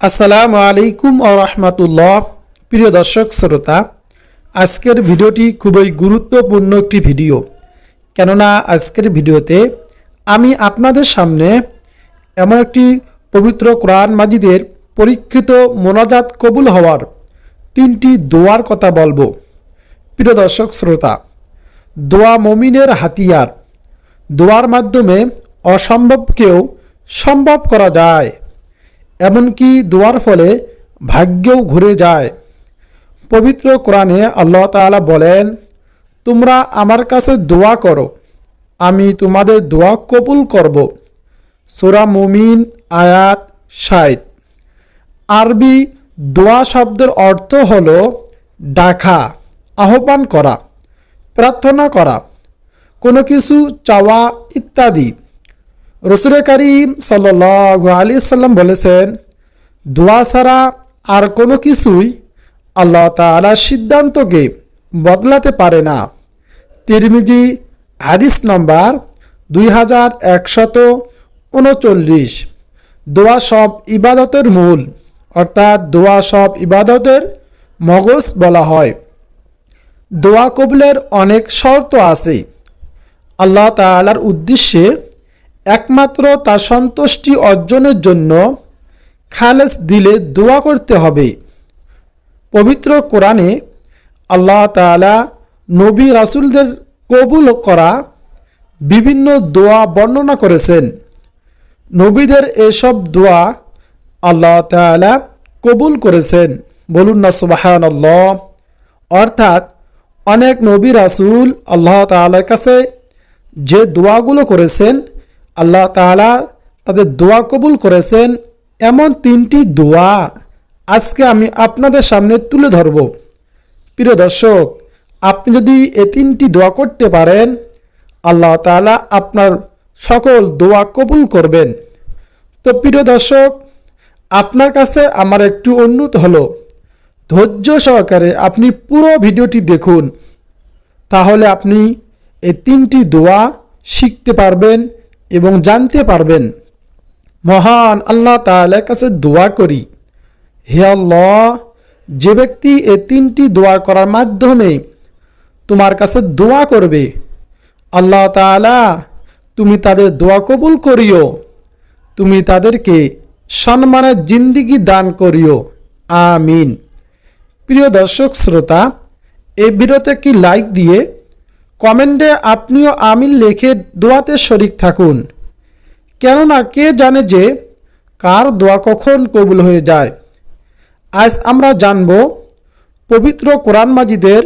আসসালামু আলাইকুম ও রহমতুল্লাহ। প্রিয় দর্শক, শ্রোতা, আজকের ভিডিওটি খুবই গুরুত্বপূর্ণ একটি ভিডিও। কেননা আজকের ভিডিওতে আমি আপনাদের সামনে এমন একটি পবিত্র কোরআন মাজিদের পরীক্ষিত মোনাজাত কবুল হওয়ার তিনটি দোয়ার কথা বলব। প্রিয় দর্শক, শ্রোতা, দোয়া মমিনের হাতিয়ার। দোয়ার মাধ্যমে অসম্ভবকেও সম্ভব করা যায়। এমনকি দোয়ার ফলে ভাগ্যও ঘুরে যায়। পবিত্র কোরআনে আল্লাহ তাআলা বলেন, তোমরা আমার কাছে দোয়া করো, আমি তোমাদের দোয়া কবুল করব। সোরা মুমিন আয়াত ষাট। আরবি দোয়া শব্দের অর্থ হল ডাকা, আহ্বান করা, প্রার্থনা করা, কোনো কিছু চাওয়া ইত্যাদি। রসুল করিম সাল্ল আলি সাল্লাম বলেছেন, দোয়া ছাড়া আর কোনো কিছুই আল্লাহ তালার সিদ্ধান্তকে বদলাতে পারে না। তিরমিজি হাদিস নম্বর দুই হাজার একশত উনচল্লিশ। দোয়া সব ইবাদতের মূল, অর্থাৎ দোয়া সব ইবাদতের মগজ বলা হয়। দোয়া কবুলের অনেক শর্ত আছে। আল্লাহ তালার উদ্দেশ্যে একমাত্র তার সন্তুষ্টি অর্জনের জন্য খালেস দিলে দোয়া করতে হবে। পবিত্র কোরআনে আল্লাহ তাআলা নবী রাসূলদের কবুল করা বিভিন্ন দোয়া বর্ণনা করেছেন। নবীদের এসব দোয়া আল্লাহ তাআলা কবুল করেছেন। বলুন না সুবাহান অর্থাৎ অনেক নবী রাসুল আল্লাহ তাআলার কাছে যে দোয়াগুলো করেছেন আল্লাহ তাআলা তাদের দোয়া কবুল করেছেন। এমন তিনটি দোয়া আজকে আমি আপনাদের সামনে তুলে ধরব। প্রিয় দর্শক, আপনি যদি এ তিনটি দোয়া করতে পারেন, আল্লাহ তাআলা আপনার সকল দোয়া কবুল করবেন। তো প্রিয় দর্শক, আপনার কাছে আমার একটু অনুরোধ হলো, ধৈর্য সহকারে আপনি পুরো ভিডিওটি দেখুন। তাহলে আপনি এই তিনটি দোয়া শিখতে পারবেন। এবং জানতে পারবেন। মহান আল্লাহ তাআলার কাছে দোয়া করি। হে আল্লাহ, যে ব্যক্তি এ তিনটি দোয়া করার মাধ্যমে তোমার কাছে দোয়া করবে, আল্লাহ তাআলা, তুমি তাদের দোয়া কবুল করিও। তুমি তাদেরকে সম্মানের জিন্দিগি দান করিও। আমিন। প্রিয় দর্শক, শ্রোতা এ ভিডিওতে কি লাইক দিয়ে কমেন্টে আপনিও আমিন লেখে দোয়াতে শরিক থাকুন। কেননা কে জানে যে কার দোয়া কখন কবুল হয়ে যায়। আজ আমরা জানব পবিত্র কোরআন মাজিদের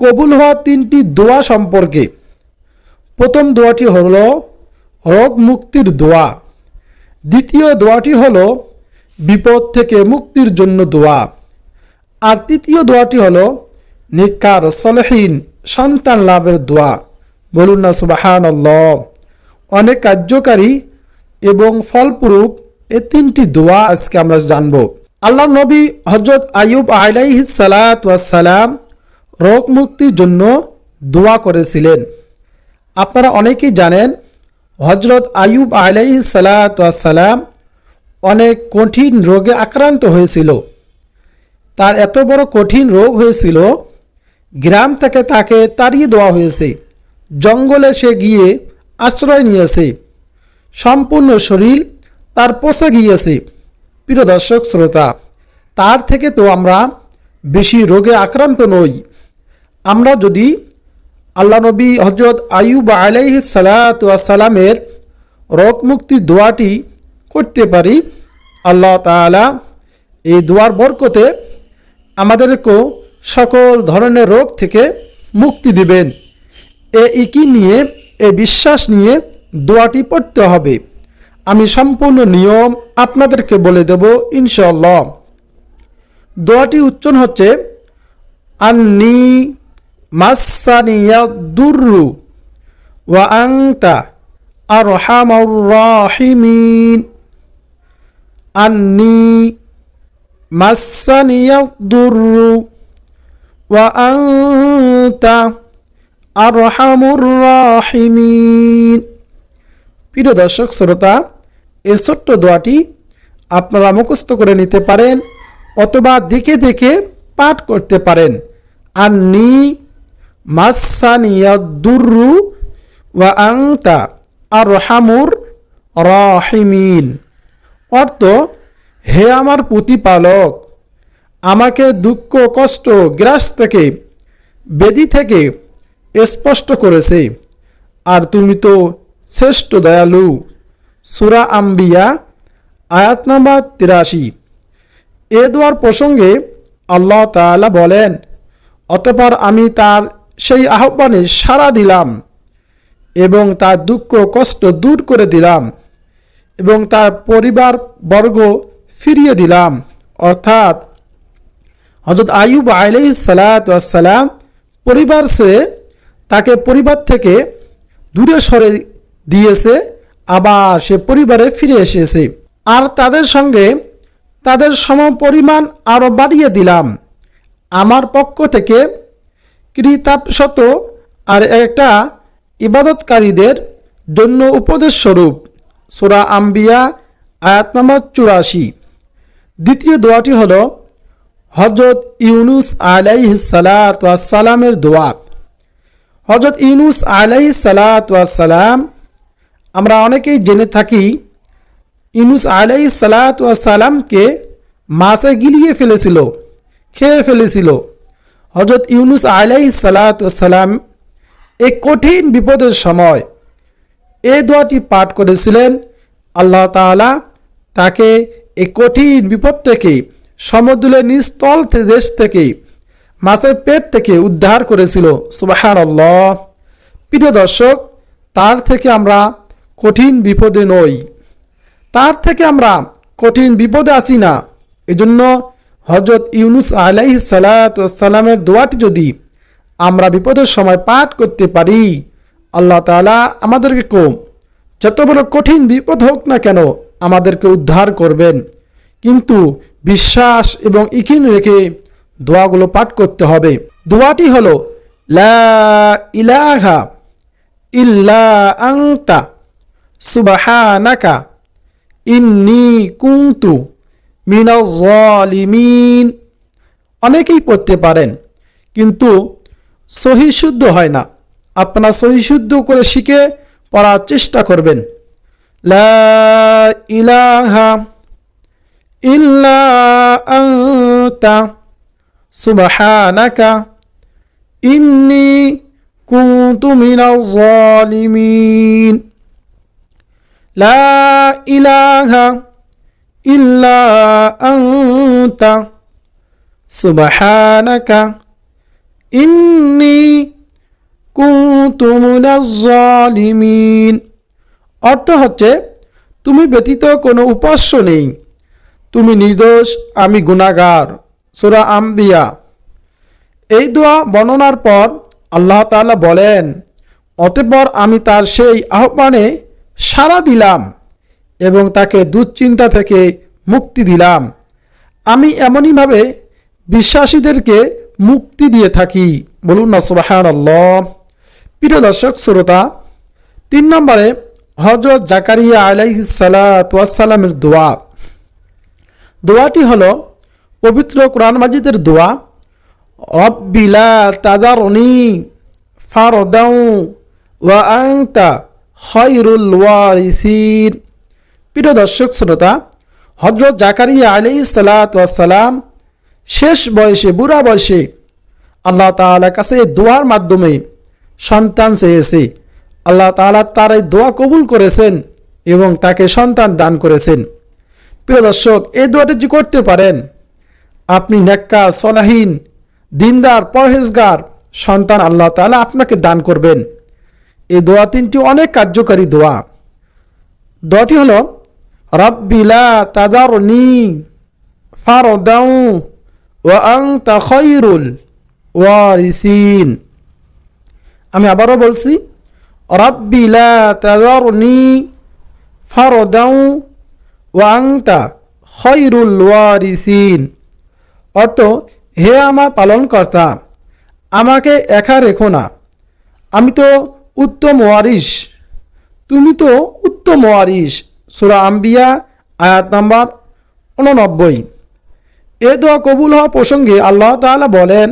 কবুল হওয়া তিনটি দোয়া সম্পর্কে। প্রথম দোয়াটি হল রোগ মুক্তির দোয়া। দ্বিতীয় দোয়াটি হল বিপদ থেকে মুক্তির জন্য দোয়া। আর তৃতীয় দোয়াটি হল নিকার সলহীন সন্তান লাভের দোয়া। বলুন না সুবাহান অনেক কার্যকারী এবং ফলপ্রুপ এ তিনটি দোয়া আজকে আমরা জানব। আল্লাহ নবী হজরত আয়ুব আলাইহি সালাম রোগ মুক্তির জন্য দোয়া করেছিলেন। আপনারা অনেকেই জানেন হজরত আয়ুব আলাইহি সালাম অনেক কঠিন রোগে আক্রান্ত হয়েছিল। তার এত বড় কঠিন রোগ হয়েছিল গ্রাম থেকে তাকে তাড়িয়ে দেওয়া হয়েছে। জঙ্গলে সে গিয়ে আশ্রয় নিয়েছে। সম্পূর্ণ শরীর তার পচে গিয়েছে। প্রিয় দর্শক, শ্রোতা, তার থেকে তো আমরা বেশি রোগে আক্রান্ত নই। আমরা যদি আল্লাহ নবী হজরত আয়ুব আলাইহি সালামের রোগ মুক্তি দোয়াটি করতে পারি, আল্লাহ তালা এই দোয়ার বরকতে আমাদেরকেও সকল ধরনের রোগ থেকে মুক্তি দিবেন। এ ইকি নিয়ে, এ বিশ্বাস নিয়ে দোয়াটি পড়তে হবে। আমি সম্পূর্ণ নিয়ম আপনাদেরকে বলে দেব ইনশাল্লাহ দোয়াটি উচ্চারণ হচ্ছে, আন্নি মাসানিয়া দুরু ওয়া আংতা আর রাহিমিন। আন্নি মাসানিয়া দুরু আংতা আরহামুর রাহিমিন প্রিয় দর্শক, শ্রোতা, এই ছোট্ট দোয়াটি আপনারা মুখস্থ করে নিতে পারেন অথবা দেখে দেখে পাঠ করতে পারেন। আন্নি মাসানিয়া দুরু ওয়া আংতা আর হামুর রাহিমিন। অর্থ, হে আমার প্রতিপালক আমাকে দুঃখ, কষ্ট, গ্রাস থেকে, বেদি থেকে স্পষ্ট করেছে। আর তুমি তো শ্রেষ্ঠ দয়ালু। সুরা আম্বিয়া, আয়াত নাম্বার তিরাশি। এ দোয়ার প্রসঙ্গে আল্লাহ তাআলা বলেন, অতপর আমি তার সেই আহ্বানে সাড়া দিলাম এবং তার দুঃখ, কষ্ট দূর করে দিলাম এবং তার পরিবার বর্গ ফিরিয়ে দিলাম। অর্থাৎ হজরত আয়ুব আলাই সালাতাম পরিবার সে তাকে পরিবার থেকে দূরে সরে দিয়েছে, আবার সে পরিবারে ফিরে এসেছে। আর তাদের সঙ্গে তাদের সম পরিমাণ আরও বাড়িয়ে দিলাম। আমার পক্ষ থেকে কৃতাপশত আর একটা ইবাদতকারীদের জন্য উপদেশ স্বরূপ, সুরা আম্বিয়া, আয়াত নম্বর চুরাশি। দ্বিতীয় দোয়াটি হল হজরত ইউনুস আলাই সালাতামের দোয়া। হজরত ইউনুস আলাই সালাতাম আমরা অনেকেই জেনে থাকি, ইউনুস আলাই সালাতামকে মাছে গিলিয়ে ফেলেছিল, খেয়ে ফেলেছিল। হজরত ইউনুস আলাই সালাতাম এই কঠিন বিপদের সময় এ দোয়াটি পাঠ করেছিলেন। আল্লাহ তাআলা তাকে এই কঠিন বিপদ থেকে সমুদ্রের নিস্তল দেশ থেকে মাছের পেট থেকে উদ্ধার করেছিল। সুবাহান আল্লাহ প্রিয় দর্শক, তার থেকে আমরা কঠিন বিপদে নই। তার থেকে আমরা কঠিন বিপদে আসি না। এজন্য হজরত ইউনুস আলাইহ সালাতামের দোয়াটি যদি আমরা বিপদের সময় পাঠ করতে পারি, আল্লাহ তাআলা আমাদেরকে কম। যত বড় কঠিন বিপদ হোক না কেন আমাদেরকে উদ্ধার করবেন। কিন্তু বিশ্বাস এবং ইকিন রেখে দোয়াগুলো পাঠ করতে হবে। দোয়াটি হলো, লা ইলাহা ইল্লা আংতা সুবাহানাকা ইন্নি কুন্তু মিনাজ অনেকেই পড়তে পারেন, কিন্তু সহি শুদ্ধ হয় না। আপনারা সহি শুদ্ধ করে শিখে পড়ার চেষ্টা করবেন। লা ইলাহা ইল্লা আনতা সুবহানাকা ইন্নি কুনতু মিনাজ জালিমিন লা ইলাহা ইল্লা আনতা সুবহানাকা ইন্নি কুনতু মিনাজ জালিমিন অর্থ হচ্ছে, তুমি ব্যতীত কোনো উপাস্য নেই। তুমি নির্দোষ, আমি গুনাগার সুরা আম্বিয়া। এই দোয়া বর্ণনার পর আল্লাহ তাআলা বলেন, অতঃপর আমি তার সেই আহ্বানে সাড়া দিলাম এবং তাকে দুশ্চিন্তা থেকে মুক্তি দিলাম। আমি এমনইভাবে বিশ্বাসীদেরকে মুক্তি দিয়ে থাকি। বলুন না সুবাহান প্রিয় দর্শক, শ্রোতা, তিন নম্বরে হজরত জাকারিয়া আলাইহিস সালামের দোয়া। দোয়াটি হলো, পবিত্র কোরআন মাজিদের দোয়া, রব্বিলা তাদারনি ফারদাউ ওয়া আংতা খয়রুল প্রিয় দর্শক, শ্রোতা হজরত জাকারিয়া আলী সালাম শেষ বয়সে, বুড়া বয়সে আল্লাহ তাআলার কাছে দোয়ার মাধ্যমে সন্তান চেয়েছে। আল্লাহ তাআলা তার এই দোয়া কবুল করেছেন এবং তাকে সন্তান দান করেছেন। প্রিয় দর্শক, এই দোয়াটি যে করতে পারেন, আপনি নেককা সলাহীন, দিনদার, পরহেজগার সন্তান আল্লাহ তাআলা আপনাকে দান করবেন। এই দোয়া তিনটি অনেক কার্যকারী দোয়া। দোয়াটি হলো রব্বিলা তাদারনি ফারদাউ ওয়া খায়রুল ওয়ারিসিন। আমি আবারও বলছি রব্বিলা তাদারনি ফারদাউ ওয়া আনতা খায়রুল ওয়ারিসিন। অর্থ, হে আমার পালনকর্তা, আমাকে একা রেখো না। আমি তো উত্তম ওয়ারিস। তুমি তো উত্তম ওয়ারিস। সুরা আম্বিয়া, আয়াত নাম্বার উননব্বই এ দোয়া কবুল হওয়া প্রসঙ্গে আল্লাহ তাআলা বলেন,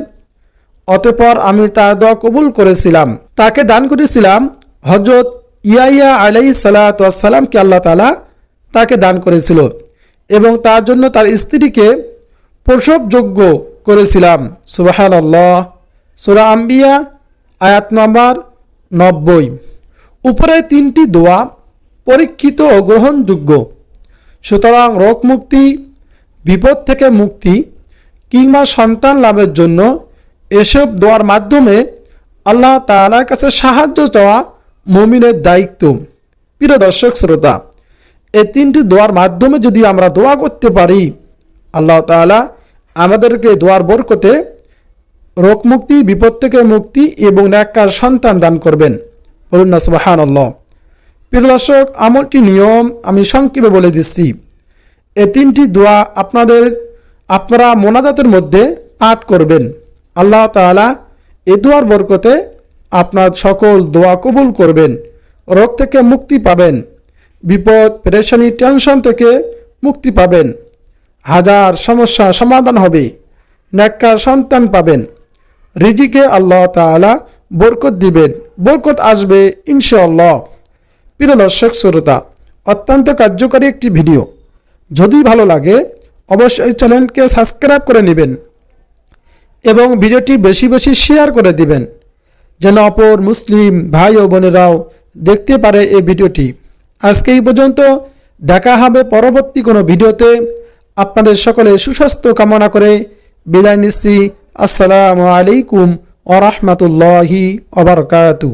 অতঃপর আমি তার দোয়া কবুল করেছিলাম। তাকে দান করেছিলাম হজরত ইয়াইয়া আলাই সালাতামকে আল্লাহ তালা তাকে দান করেছিল এবং তার জন্য তার স্ত্রীকে প্রসবযোগ্য করেছিলাম। সুবাহান আল্লাহ সুরা আম্বিয়া, আয়াত নম্বর নব্বই। উপরে তিনটি দোয়া পরীক্ষিত ও গ্রহণযোগ্য। সুতরাং রোগ মুক্তি বিপদ থেকে মুক্তি কিংবা সন্তান লাভের জন্য এসব দোয়ার মাধ্যমে আল্লাহ তাআলার কাছে সাহায্য চাওয়া মমিনের দায়িত্ব। প্রিয় দর্শক, শ্রোতা এই তিনটি দোয়ার মাধ্যমে যদি আমরা দোয়া করতে পারি, আল্লাহ তাআলা আমাদেরকে দোয়ার বরকতে রোগ মুক্তি বিপদ থেকে মুক্তি এবং ন্যাক্কার সন্তান দান করবেন। বলুন না সুবাহান আল্লাহ প্রিয় দর্শক আমলটি নিয়ম আমি সংক্ষেপে বলে দিচ্ছি। এ তিনটি দোয়া আপনাদের, আপনারা মোনাজাতের মধ্যে পাঠ করবেন। আল্লাহ তাআলা এ দোয়ার বরকতে আপনার সকল দোয়া কবুল করবেন, রোগ থেকে মুক্তি পাবেন। বিপদ, পেরেশানি, টেনশন থেকে মুক্তি পাবেন। হাজার সমস্যা সমাধান হবে। ন্যাক্কার সন্তান পাবেন। রিজিকে আল্লাহ তাআলা বরকত দিবেন। বরকত আসবে ইনশাআল্লাহ। প্রিয় দর্শক, শ্রোতা, অত্যন্ত কার্যকরী একটি ভিডিও। যদি ভালো লাগে, অবশ্যই চ্যানেলকে সাবস্ক্রাইব করে নেবেন এবং ভিডিওটি বেশি বেশি শেয়ার করে দিবেন। যেন অপর মুসলিম ভাই ও বোনেরাও দেখতে পারে এই ভিডিওটি। আজকে এই পর্যন্ত। দেখা হবে পরবর্তী কোনো ভিডিওতে। আপনাদের সকলে সুস্বাস্থ্য কামনা করে বিদায় নিচ্ছি। আসসালামু আলাইকুম ওরহমতুল্লাহি ওবরকাতু